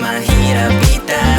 Mahirap itaas.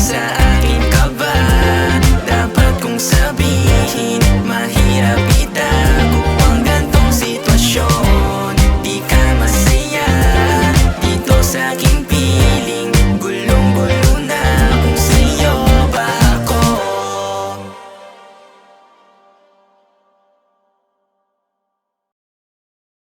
Said